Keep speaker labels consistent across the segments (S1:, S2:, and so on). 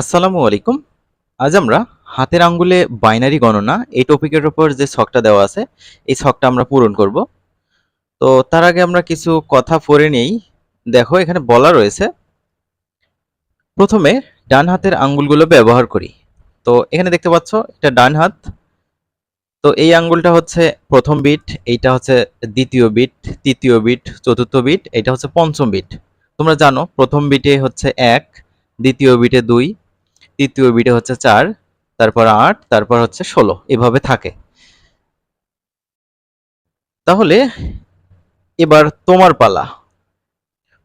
S1: আসসালামু আলাইকুম। আজ আমরা হাতের আঙ্গুলে বাইনারি গণনা, এই টপিকের উপর যে ছকটা দেওয়া আছে, এই ছকটা আমরা পূরণ করব। তো তার আগে আমরা কিছু কথা পড়ে নেই। দেখো, এখানে বলা রয়েছে, প্রথমে ডান হাতের আঙ্গুলগুলো ব্যবহার করি। তো এখানে দেখতে পাচ্ছ, এটা ডান হাত। তো এই আঙ্গুলটা হচ্ছে প্রথম বিট, এইটা হচ্ছে দ্বিতীয় বিট, তৃতীয় বিট, চতুর্থ বিট এটা হচ্ছে পঞ্চম বিট। তোমরা জানো, প্রথম বিটে হচ্ছে এক, দ্বিতীয় বিটে দুই তৃতীয় বিটে হচ্ছে চার, তারপর আট, তারপর হচ্ছে ষোলো। এভাবে থাকে। তাহলে এবার তোমার পালা।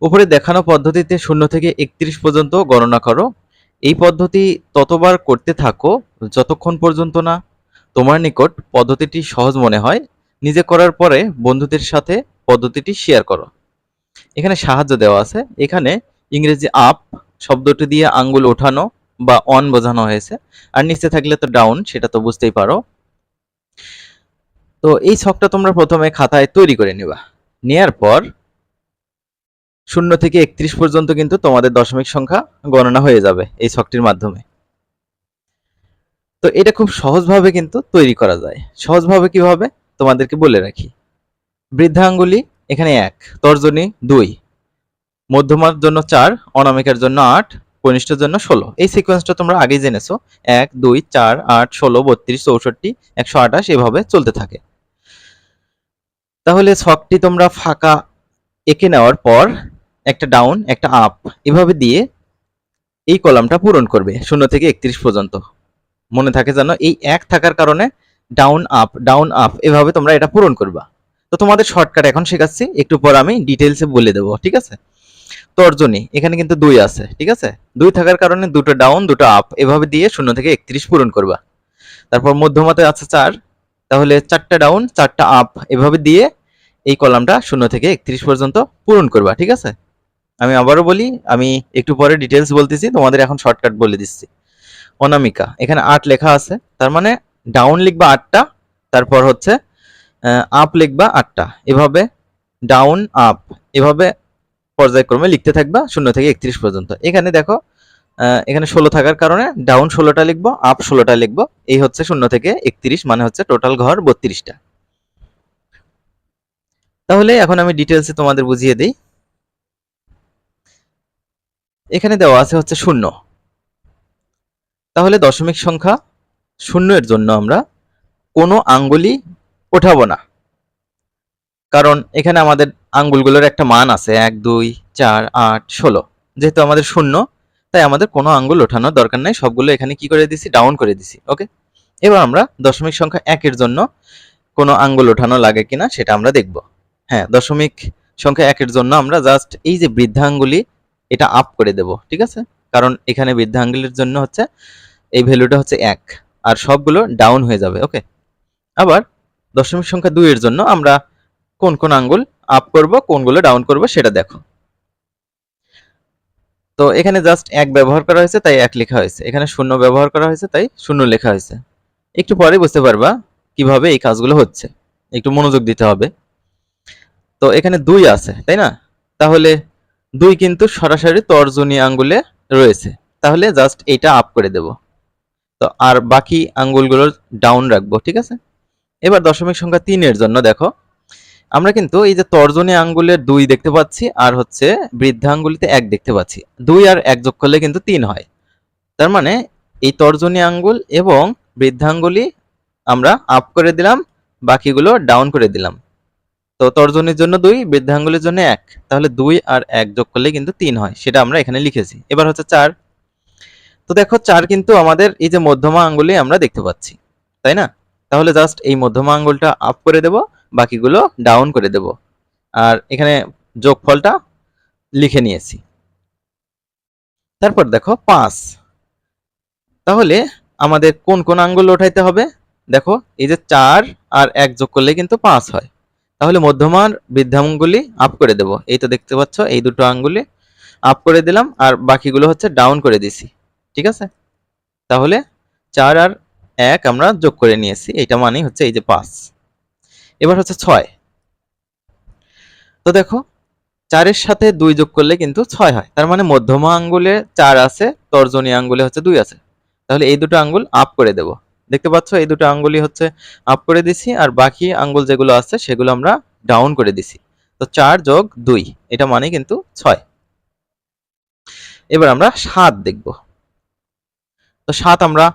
S1: উপরে দেখানো পদ্ধতিতে শূন্য থেকে একত্রিশ পর্যন্ত গণনা করো। এই পদ্ধতি ততবার করতে থাকো যতক্ষণ পর্যন্ত না তোমার নিকট পদ্ধতিটি সহজ মনে হয়। নিজে করার পরে বন্ধুদের সাথে পদ্ধতিটি শেয়ার করো। এখানে সাহায্য দেওয়া আছে। এখানে ইংরেজি আপ শব্দটি দিয়ে আঙ্গুল ওঠানো বা অন বোঝানো হয়েছে। আর নিচে থাকলে তো ডাউন সেটা তো বুঝতেই পারো। তো এই ছকটা তোমরা প্রথমে খাতায় তৈরি করে নেবা। নেয়ার পর শূন্য থেকে একত্রিশ পর্যন্ত কিন্তু তোমাদের দশমিক সংখ্যা গণনা হয়ে যাবে এই ছকটির মাধ্যমে। তো এটা খুব সহজভাবে কিন্তু তৈরি করা যায়। সহজভাবে কীভাবে? তোমাদেরকে বলে রাখি। বৃদ্ধাঙ্গুলি এখানে এক, তর্জনী দুই, মধ্যমার জন্য চার, অনামিকার জন্য আট কনিষ্ঠের জন্য ষোলো। এই সিকোয়েন্সটা তোমরা আগেই জেনেছো। এক, দুই, চার, আট, ষোলো, বত্রিশ, চৌষট্টি, একশো আঠাশ এভাবে চলতে থাকে। তাহলে ছকটি তোমরা ফাঁকা এঁকে নেওয়ার পর একটা ডাউন একটা আপ এভাবে দিয়ে এই কলামটা পূরণ করবে, শূন্য থেকে একত্রিশ পর্যন্ত। মনে থাকে যেন এই এক থাকার কারণে ডাউন আপ ডাউন আপ এভাবে তোমরা এটা পূরণ করবা। তো তোমাদের শর্টকাট এখন শেখাচ্ছি, একটু পর আমি ডিটেলসে বলে দেবো, ঠিক আছে? তর্জনী, এখানে কিন্তু দুই আছে, ঠিক আছে? দুই থাকার কারণে দুটো ডাউন দুটো আপ এভাবে দিয়ে শূন্য থেকে একত্রিশ পূরণ করবা। তারপর মধ্যমাতে আছে চার, তাহলে চারটা ডাউন চারটা আপ এভাবে দিয়ে এই কলামটা শূন্য থেকে একত্রিশ পর্যন্ত পূরণ করবা, ঠিক আছে? আমি আবারও বলি, আমি একটু পরে ডিটেলস বলতেছি, তোমাদের এখন শর্টকাট বলে দিচ্ছি। অনামিকা, এখানে আট লেখা আছে, তার মানে ডাউন লিখবা আটটা, তারপর হচ্ছে আপ লিখবা আটটা। এভাবে ডাউন আপ এভাবে পর্যায়ক্রমে লিখতে থাকবা শূন্য থেকে একত্রিশ পর্যন্ত। এখানে দেখো এখানে ষোলো থাকার কারণে ডাউন ষোলোটা লিখব আপ ষোলোটা লিখব। এই হচ্ছে শূন্য থেকে একত্রিশ মানে হচ্ছে টোটাল ঘর বত্রিশটা। তাহলে এখন আমি ডিটেলসে তোমাদের বুঝিয়ে দিই। এখানে দেওয়া আছে হচ্ছে শূন্য। তাহলে দশমিক সংখ্যা শূন্যের জন্য আমরা কোনো আঙ্গুলি ওঠাবো না। কারণ এখানে আমাদের আঙ্গুলগুলোর একটা মান আছে এক, দুই, চার, আট, ষোলো। যেহেতু আমাদের শূন্য, তাই আমাদের কোনো আঙ্গুল ওঠানোর দরকার নেই। সবগুলো এখানে কি করে দিছি? ডাউন করে দিছি, ওকে? এবার আমরা দশমিক সংখ্যা একের জন্য কোনো আঙ্গুল ওঠানো লাগে কিনা সেটা আমরা দেখব। হ্যাঁ দশমিক সংখ্যা একের জন্য আমরা জাস্ট এই যে বৃদ্ধাঙ্গুলি, এটা আপ করে দেব, ঠিক আছে? কারণ এখানে বৃদ্ধাঙ্গুলির জন্য হচ্ছে এই ভ্যালুটা হচ্ছে এক, আর সবগুলো ডাউন হয়ে যাবে, ওকে? আবার দশমিক সংখ্যা দুইয়ের জন্য আমরা কোন কোন আঙ্গুল আপ করব, কোনগুলো ডাউন করব সেটা দেখো। তো এখানে জাস্ট এক ব্যবহার করা হয়েছে, তাই এক লেখা হয়েছে। এখানে শূন্য ব্যবহার করা হয়েছে, তাই শূন্য লেখা হয়েছে। একটু পরে বুঝতে পারবা কীভাবে এই কাজগুলো হচ্ছে। একটু মনোযোগ দিতে হবে। তো এখানে দুই আছে, তাই না? তাহলে দুই কিন্তু সরাসরি তর্জনী আঙ্গুলে রয়েছে। তাহলে জাস্ট এইটা আপ করে দেব। তো আর বাকি আঙ্গুলগুলো ডাউন রাখব, ঠিক আছে? এবার দশমিক সংখ্যা তিনের জন্য দেখো। আমরা কিন্তু এই যে তর্জনী আঙ্গুলের দুই দেখতে পাচ্ছি আর হচ্ছে বৃদ্ধাঙ্গুলিতে এক দেখতে পাচ্ছি। দুই আর এক যোগ করলে কিন্তু তিন হয়। তার মানে এই তর্জনী আঙ্গুল এবং বৃদ্ধাঙ্গুলি আমরা আপ করে দিলাম, বাকিগুলো ডাউন করে দিলাম। তো তর্জনীর জন্য দুই, বৃদ্ধাঙ্গুলির জন্য এক। তাহলে দুই আর এক যোগ করলে কিন্তু তিন হয়, সেটা আমরা এখানে লিখেছি। এবার হচ্ছে চার। তো দেখো চার কিন্তু আমাদের এই যে মধ্যমা আঙ্গুলি আমরা দেখতে পাচ্ছি, তাই না? তাহলে জাস্ট এই মধ্যমা আঙ্গুলটা আপ করে দেব বাকিগুলো ডাউন করে দেব। আর এখানে যোগফলটা লিখে নিয়েছি। তারপর দেখো পাঁচ। তাহলে আমাদের কোন কোন আঙ্গুল ওঠাইতে হবে? দেখো, এই যে চার আর এক যোগ করলে কিন্তু পাঁচ হয়। তাহলে মধ্যমার বৃদ্ধাঙ্গুলি আপ করে দেব। এই তো দেখতে পাচ্ছ, এই দুটো আঙ্গুলি আপ করে দিলাম, আর বাকিগুলো হচ্ছে ডাউন করে দিছি। ঠিক আছে? তাহলে চার আর এক আমরা যোগ করে নিয়েছি। এটা মানেই হচ্ছে এই যে পাঁচ। এবার হচ্ছে ছয়। তো দেখো, চারের সাথে দুই যোগ করলে কিন্তু ছয় হয়। তার মানে মধ্যমা আঙ্গুলে চার আছে, তর্জনী আঙ্গুলে হচ্ছে দুই আছে। তাহলে এই দুটো আঙ্গুল আপ করে দেব। দেখতে পাচ্ছ, এই দুটো আঙ্গুলই হচ্ছে আপ করে দিছি, আর বাকি আঙ্গুল যেগুলো আছে, সেগুলো আমরা ডাউন করে দিছি। তো চার যোগ দুই, এটা মানে কিন্তু ছয়। এবার আমরা সাত দেখব। তো সাত আমরা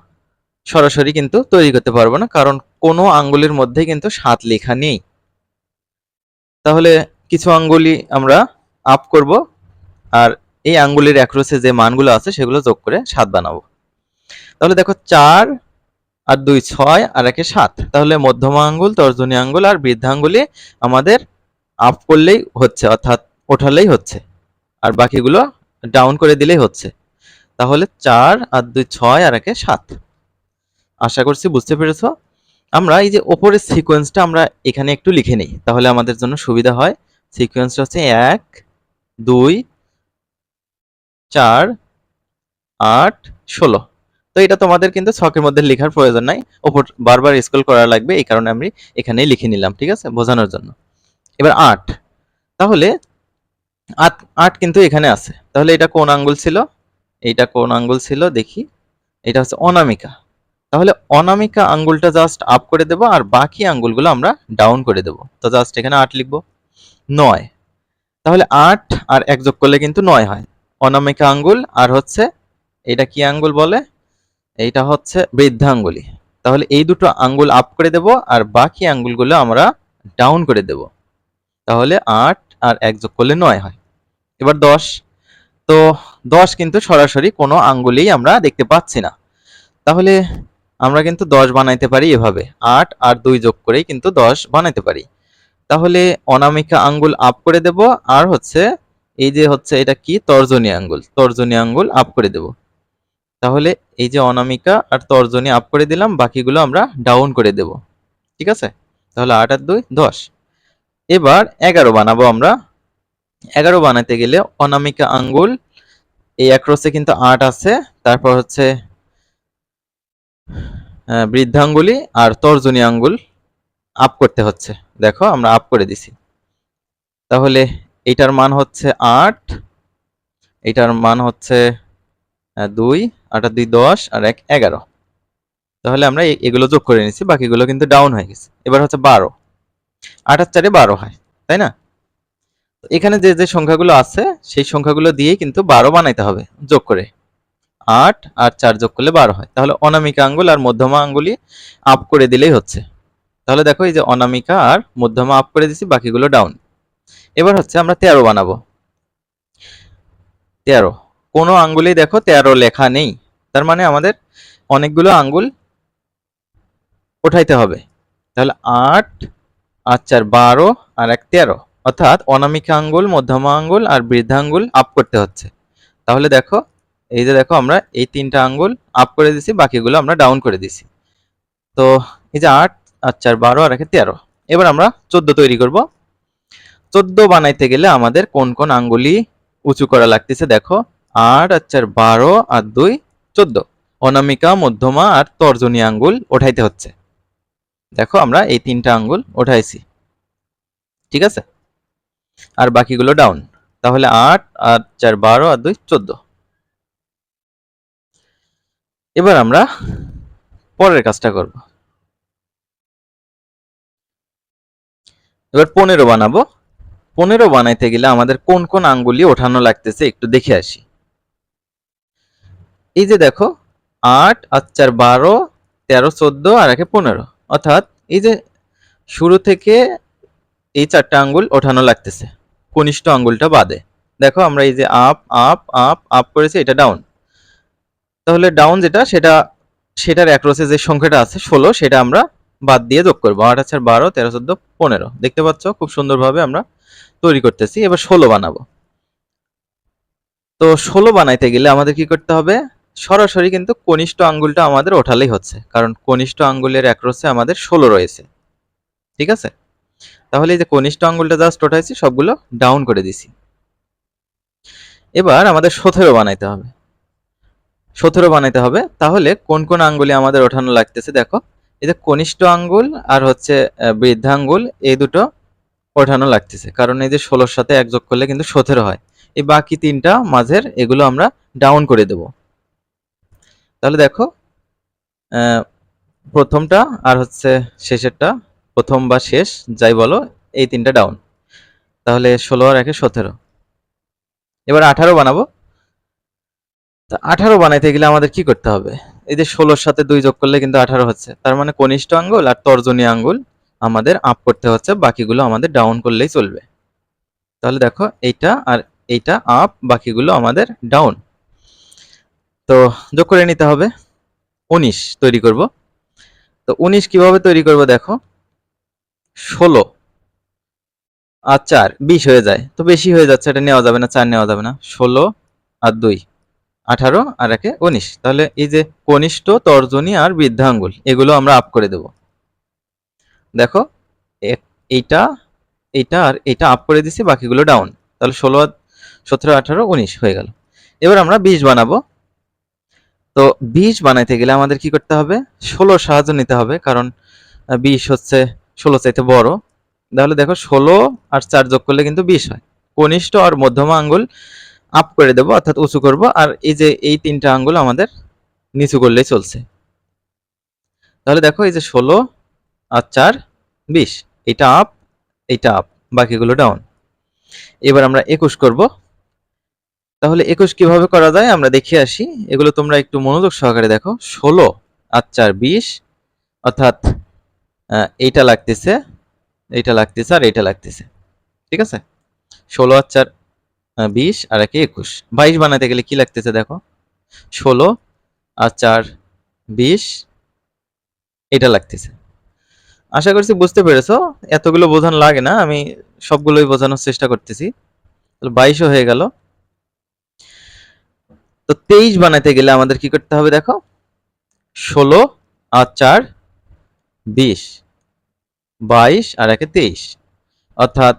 S1: সরাসরি কিন্তু তৈরি করতে পারব না, কারণ কোনো আঙ্গুলের মধ্যে কিন্তু সাত লেখা নেই। তাহলে কিছু আঙ্গুলি আমরা আপ করব, আর এই আঙ্গুলির অ্যাক্রোসে যে মানগুলো আছে সেগুলো যোগ করে সাত বানাবো। তাহলে দেখো চার আর দুই ছয় আর একে সাত। তাহলে মধ্যমা আঙ্গুল, তর্জনী আঙ্গুল আর বৃদ্ধাঙ্গুলি আমাদের আপ করলেই হচ্ছে, অর্থাৎ ওঠালেই হচ্ছে, আর বাকিগুলো ডাউন করে দিলেই হচ্ছে। তাহলে চার আর দুই ছয় আর একে সাত। আশা করছি বুঝতে পেরেছ। আমরা এই যে ওপরের সিকোয়েন্সটা আমরা এখানে একটু লিখে নিই, তাহলে আমাদের জন্য সুবিধা হয়। সিকোয়েন্সটা হচ্ছে এক, দুই, চার, আট, ষোলো। তো এটা তোমাদের কিন্তু ছকের মধ্যে লেখার প্রয়োজন নাই। ওপর বারবার স্ক্রল করা লাগবে, এই কারণে আমি এখানেই লিখে নিলাম, ঠিক আছে? বোঝানোর জন্য। এবার আট। তাহলে আট আট কিন্তু এখানে আছে। তাহলে এটা কোন আঙ্গুল ছিল? এইটা কোন আঙ্গুল ছিল? দেখি। এটা হচ্ছে অনামিকা। তাহলে অনামিকা আঙ্গুলটা জাস্ট আপ করে দেব আর বাকি আঙ্গুলগুলো আমরা ডাউন করে দেব। তো জাস্ট এখানে আট লিখব। নয়। তাহলে আট আর এক যোগ করলে কিন্তু নয় হয়। অনামিকা আঙ্গুল আর হচ্ছে এটা কি আঙ্গুল বলে? এইটা হচ্ছে বৃদ্ধাঙ্গুলি। তাহলে এই দুটো আঙ্গুল আপ করে দেব আর বাকি আঙ্গুলগুলো আমরা ডাউন করে দেব। তাহলে আট আর এক যোগ করলে নয় হয়। এবার দশ। তো দশ কিন্তু সরাসরি কোনো আঙ্গুলেই আমরা দেখতে পাচ্ছি না। তাহলে আমরা কিন্তু দশ বানাইতে পারি এভাবে। আট আর দুই যোগ করেই কিন্তু দশ বানাইতে পারি। তাহলে অনামিকা আঙ্গুল আপ করে দেব, আর হচ্ছে এই যে হচ্ছে এটা কি? তর্জনী আঙ্গুল। তর্জনী আঙ্গুল আপ করে দেব। তাহলে এই যে অনামিকা আর তর্জনী আপ করে দিলাম, বাকিগুলো আমরা ডাউন করে দেব। ঠিক আছে? তাহলে আট আর দুই, দশ। এবার এগারো বানাবো আমরা। এগারো বানাতে গেলে অনামিকা আঙ্গুল, এই অ্যাক্রসে কিন্তু আট আছে। তারপর হচ্ছে বৃদ্ধাঙ্গুলি আর তর্জনী আঙ্গুল আপ করতে হচ্ছে। দেখো, আমরা আপ করে দিছি। তাহলে এইটার মান হচ্ছে আট এইটার মান হচ্ছে দুই, আট দুই দশ, আর এক এগারো। তাহলে আমরা এগুলো যোগ করে নিচ্ছি বাকিগুলো কিন্তু ডাউন হয়ে গেছে। এবার হচ্ছে বারো। আর চারে বারো হয়, তাই না? এখানে যে যে সংখ্যাগুলো আছে, সেই সংখ্যাগুলো দিয়েই কিন্তু বারো বানাইতে হবে, যোগ করে। আট আর চার যোগ করলে বারো হয়। তাহলে অনামিকা আঙ্গুল আর মধ্যমা আঙ্গুলি আপ করে দিলেই হচ্ছে। তাহলে দেখো এই যে অনামিকা আর মধ্যমা আপ করে দিছি, বাকিগুলো ডাউন এবার হচ্ছে আমরা তেরো বানাবো। তেরো। কোনো আঙ্গুলেই দেখো তেরো লেখা নেই। তার মানে আমাদের অনেকগুলো আঙ্গুল উঠাইতে হবে। তাহলে আট আর চার, বারো আর এক তেরো। অর্থাৎ অনামিকা আঙ্গুল, মধ্যমা আঙ্গুল আর বৃদ্ধাঙ্গুল আপ করতে হচ্ছে। তাহলে দেখো এই যে দেখো আমরা এই তিনটা আঙ্গুল আপ করে দিছি, বাকিগুলো আমরা ডাউন করে দিছি। তো এই যে আট আর চার, বারো, আর একে তেরো। এবার আমরা চোদ্দ তৈরি করব। চোদ্দ বানাইতে গেলে আমাদের কোন কোন আঙ্গুলি উঁচু করা লাগতেছে দেখো। আট আর চার, বারো আর দুই, চোদ্দ। অনামিকা, মধ্যমা আর তর্জনী আঙ্গুল ওঠাইতে হচ্ছে। দেখো আমরা এই তিনটা আঙ্গুল ওঠাইছি। ঠিক আছে? আর বাকিগুলো ডাউন তাহলে আট আর চার, বারো আর দুই, চোদ্দ। এবার আমরা পরের কাজটা করব। এবার পনেরো বানাবো। পনেরো বানাইতে গেলে আমাদের কোন কোন আঙ্গুলি ওঠানো লাগতেছে একটু দেখে আসি। এই যে দেখো, আট আর চার বারো, তেরো, চোদ্দ, আর একে পনেরো। অর্থাৎ এই যে শুরু থেকে এই চারটা আঙ্গুল ওঠানো লাগতেছে। কনিষ্ঠ আঙ্গুলটা বাদে। দেখো আমরা এই যে আপ আপ আপ আপ করেছি, এটা ডাউন। তাহলে ডাউন যেটা, সেটা, সেটার অ্যাক্রসে যে সংখ্যাটা আছে, ষোলো, সেটা আমরা বাদ দিয়ে যোগ করব। আট আচ্ছা বারো, তেরো, চোদ্দ, পনেরো। দেখতে পাচ্ছ, খুব সুন্দরভাবে আমরা তৈরি করতেছি। এবার ষোলো বানাবো। তো ষোলো বানাইতে গেলে আমাদের কি করতে হবে? সরাসরি কিন্তু কনিষ্ঠ আঙ্গুলটা আমাদের ওঠালেই হচ্ছে। কারণ কনিষ্ঠ আঙ্গুলের অ্যাক্রসে আমাদের ষোলো রয়েছে। ঠিক আছে? তাহলে এই যে কনিষ্ঠ আঙ্গুলটা জাস্ট ওঠাইছি, সবগুলো ডাউন করে দিছি। এবার আমাদের সতেরো বানাইতে হবে। সতেরো বানাইতে হবে। তাহলে কোন কোন আঙ্গুলি আমাদের ওঠানো লাগতেছে দেখো। এই যে কনিষ্ঠ আঙ্গুল আর হচ্ছে বৃদ্ধাঙ্গুল, এই দুটো ওঠানো লাগতেছে। কারণ এই যে ষোলোর সাথে এক যোগ করলে কিন্তু সতেরো হয়। এই বাকি তিনটা মাঝের এগুলো আমরা ডাউন করে দেব। তাহলে দেখো প্রথমটা আর হচ্ছে শেষেরটা, প্রথম বা শেষ, যাই বলো, এই তিনটা ডাউন। তাহলে ষোলো আর একে সতেরো। এবার আঠারো বানাবো। তা আঠারো বানাইতে গেলে আমাদের কি করতে হবে? এই যে ষোলোর সাথে দুই যোগ করলে কিন্তু আঠারো হচ্ছে। তার মানে কনিষ্ঠ আঙ্গুল আর তর্জনী আঙ্গুল আমাদের আপ করতে হচ্ছে, বাকিগুলো আমাদের ডাউন করলেই চলবে। তাহলে দেখো এইটা আর এইটা আপ বাকিগুলো আমাদের ডাউন তো যোগ করে নিতে হবে উনিশ তৈরি করব। তো উনিশ কীভাবে তৈরি করব দেখো? ষোলো। আর চার, বিশ হয়ে যায়। তো বেশি হয়ে যাচ্ছে, এটা নেওয়া যাবে না, চার নেওয়া যাবে না। ষোলো আর দুই। আঠারো আর একে উনিশ। তাহলে এই যে কনিষ্ঠ, তর্জনী আর বৃদ্ধাঙ্গুল, এগুলো আমরা আপ করে দেব। দেখো এইটা এইটা আর এইটা আপ করে দিছি, বাকিগুলো ডাউন তাহলে ষোলো, সতেরো, আঠারো, উনিশ হয়ে গেল। এবার আমরা বিশ বানাবো। তো বিশ বানাইতে গেলে আমাদের কি করতে হবে? ষোলোর সাহায্য নিতে হবে, কারণ বিশ হচ্ছে ষোলো চাইতে বড়। তাহলে দেখো, ষোলো আর চার যোগ করলে কিন্তু বিশ হয়। কনিষ্ঠ আর মধ্যমা আঙ্গুল আপ করে দেবো, অর্থাৎ উঁচু করব, আর এই যে এই তিনটা আঙ্গুল আমাদের নিচু করলেই চলছে। তাহলে দেখো এই যে ষোলো আর চার, বিশ এটা আপ এটা আপ বাকিগুলো ডাউন এবার আমরা একুশ করব। তাহলে একুশ কীভাবে করা যায়? আমরা দেখে আসি। এগুলো তোমরা একটু মনোযোগ সহকারে দেখো। ষোলো আর চার, বিশ, অর্থাৎ এইটা লাগতেছে এইটা লাগতেছে আর এইটা লাগতেছে। ঠিক আছে? ষোলো আর চার বিশ আর একে একুশ। বাইশ বানাতে গেলে কি লাগতেছে দেখো? ষোলো আর চার, বিশ, এটা লাগতেছে। আশা করছি বুঝতে পেরেছ? এতগুলো বোঝানো লাগে না, আমি সবগুলোই বোঝানোর চেষ্টা করতেছি। তাহলে বাইশও হয়ে গেল। তো তেইশ বানাতে গেলে আমাদের কি করতে হবে দেখো? ষোলো আর চার, বিশ। বাইশ আর একে তেইশ। অর্থাৎ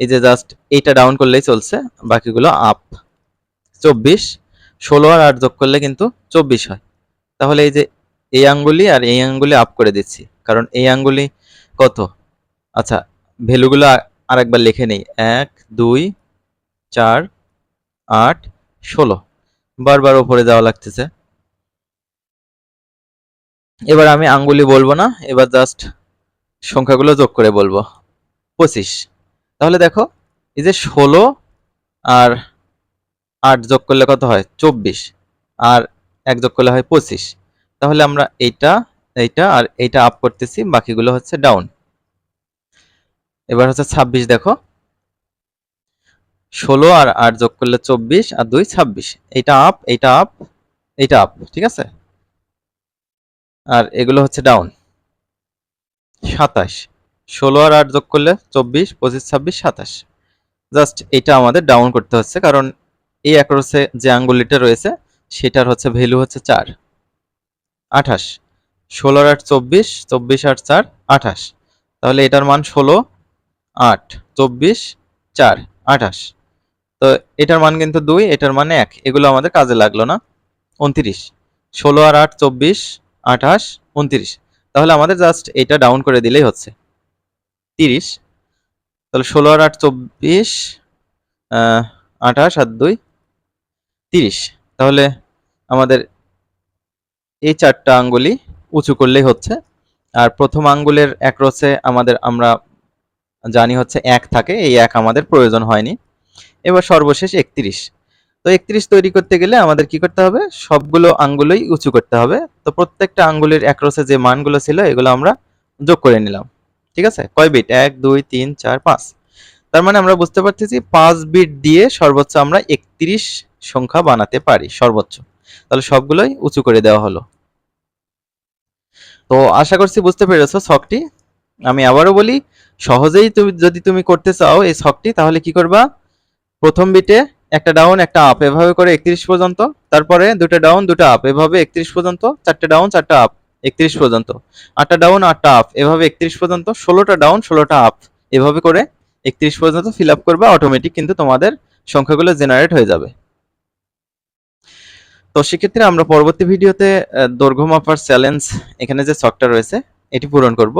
S1: এই যে জাস্ট এইটা ডাউন করলেই চলছে, বাকিগুলো আপ চব্বিশ, ষোলো আর আট যোগ করলে কিন্তু চব্বিশ হয়। তাহলে এই যে এই আঙ্গুলি আর এই আঙ্গুলি আপ করে দিচ্ছি, কারণ এই আঙ্গুলি কত? আচ্ছা ভ্যালুগুলো আর একবার লিখে নেই। এক, দুই, চার, আট, ষোলো। বারবার উপরে যাওয়া লাগতেছে। এবার আমি আঙ্গুলি বলব না, এবার জাস্ট সংখ্যাগুলো যোগ করে বলব। পঁচিশ। তাহলে দেখো, এই যে ষোলো আর আট যোগ করলে কত হয়? চব্বিশ। আর এক যোগ করলে হয় পঁচিশ। তাহলে আমরা এইটা এইটা আর এইটা আপ করতেছি, বাকিগুলো হচ্ছে ডাউন এবার হচ্ছে ছাব্বিশ দেখো। ষোলো আর আট যোগ করলে চব্বিশ আর দুই ছাব্বিশ। এইটা আপ এইটা আপ এইটা আপ ঠিক আছে? আর এগুলো হচ্ছে ডাউন সাতাশ। ষোলো আর আট যোগ করলে চব্বিশ, পঁচিশ, ছাব্বিশ, সাতাশ। জাস্ট এটা আমাদের ডাউন করতে হচ্ছে, কারণ এই অ্যাক্রসে যে আঙ্গুলিটা রয়েছে, সেটার হচ্ছে ভ্যালু হচ্ছে চার। আঠাশ। ষোলো আর আট চব্বিশ চব্বিশ আর চার, আঠাশ। তাহলে এটার মান ষোলো, আট, চব্বিশ, চার, আঠাশ। তো এটার মান কিন্তু দুই, এটার মান এক। এগুলো আমাদের কাজে লাগল না। উনত্রিশ। ষোলো আর আট, চব্বিশ, আঠাশ, উনত্রিশ। তাহলে আমাদের জাস্ট এটা ডাউন করে দিলেই হচ্ছে। তিরিশ। তাহলে ষোলো আর আট চব্বিশ আঠাশ আর দুই, তিরিশ। তাহলে আমাদের এই চারটা আঙ্গুলি উঁচু করলেই হচ্ছে। আর প্রথম আঙ্গুলের একরসে আমাদের আমরা জানি হচ্ছে এক থাকে, এই এক আমাদের প্রয়োজন হয়নি। এবার সর্বশেষ একত্রিশ। তো একত্রিশ তৈরি করতে গেলে আমাদের কি করতে হবে? সবগুলো আঙ্গুলই উঁচু করতে হবে। তো প্রত্যেকটা আঙ্গুলের একরসে যে মানগুলো ছিল, এগুলো আমরা যোগ করে নিলাম। ঠিক আছে? কয় বিট এক, দুই, তিন, চার, পাঁচ। তার মানে আমরা বুঝতে পারতেছি পাঁচ বিট দিয়ে সর্বোচ্চ আমরা একত্রিশ সংখ্যা বানাতে পারি, সর্বোচ্চ। তাহলে সবগুলোই উঁচু করে দেওয়া হলো। তো আশা করছি বুঝতে পেরেছ ছকটি। আমি আবারও বলি, সহজেই তুমি, যদি তুমি করতে চাও এই ছকটি, তাহলে কি করবা? প্রথম বিটে একটা ডাউন একটা আপ এভাবে করে একত্রিশ পর্যন্ত। তারপরে দুটো ডাউন দুটো আপ এভাবে একত্রিশ পর্যন্ত। চারটে ডাউন চারটা আপ একত্রিশ পর্যন্ত। আটটা ডাউন আটটা আপ এভাবে একত্রিশ পর্যন্ত, ষোলোটা ডাউন ষোলোটা আপ এভাবে করে একত্রিশ পর্যন্ত ফিল আপ করবে অটোমেটিক কিন্তু তোমাদের সংখ্যাগুলো জেনারেট হয়ে যাবে। তো সেক্ষেত্রে আমরা পরবর্তী ভিডিওতে দৈর্ঘ্য মাপার চ্যালেঞ্জ এখানে যে শখটা রয়েছে, এটি পূরণ করব।